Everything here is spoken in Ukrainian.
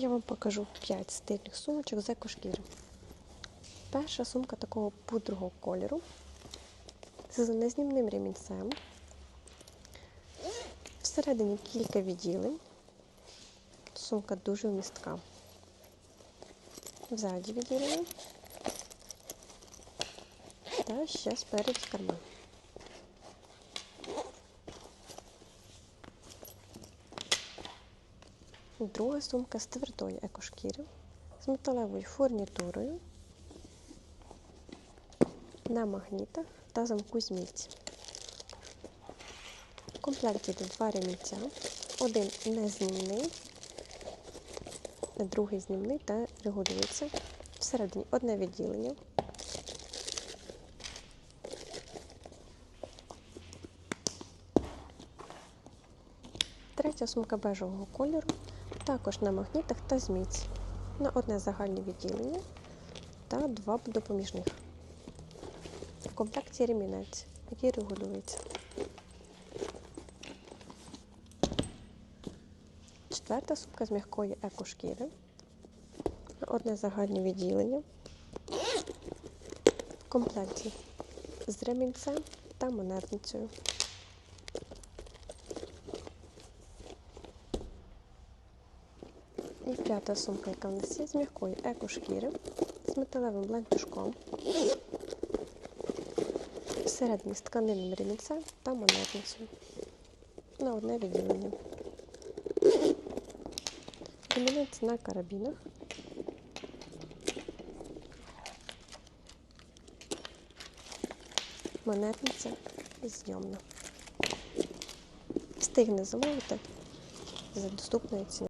я вам покажу 5 стильних сумочок з екошкіри. Перша сумка такого пудрового кольору з незнімним ремінцем. Всередині кілька відділень. Сумка дуже вмістка. Ззаді відділення. Та ще спереді карман. Друга сумка з твердої екошкіри з металевою фурнітурою на магнітах та замку з. В комплекті йде два ремінця, один незнімний, другий знімний та регулюється. Всередині одне відділення. Третя сумка бежевого кольору, також на магнітах та зміць, на одне загальне відділення та два допоміжних. В комплекті ремінець, який регулюється. Четверта сумка з м'якої екошкіри, на одне загальне відділення. В комплекті з ремінцем та монетницею. І п'ята сумка, яка в нас є з м'якої екошкіри, з металевим ланцюжком, всередині з тканинним ремінцем та монетницею на одне відділення. Ремінець на карабінах. Монетниця зйомна. Встигне замовити за доступною ціною.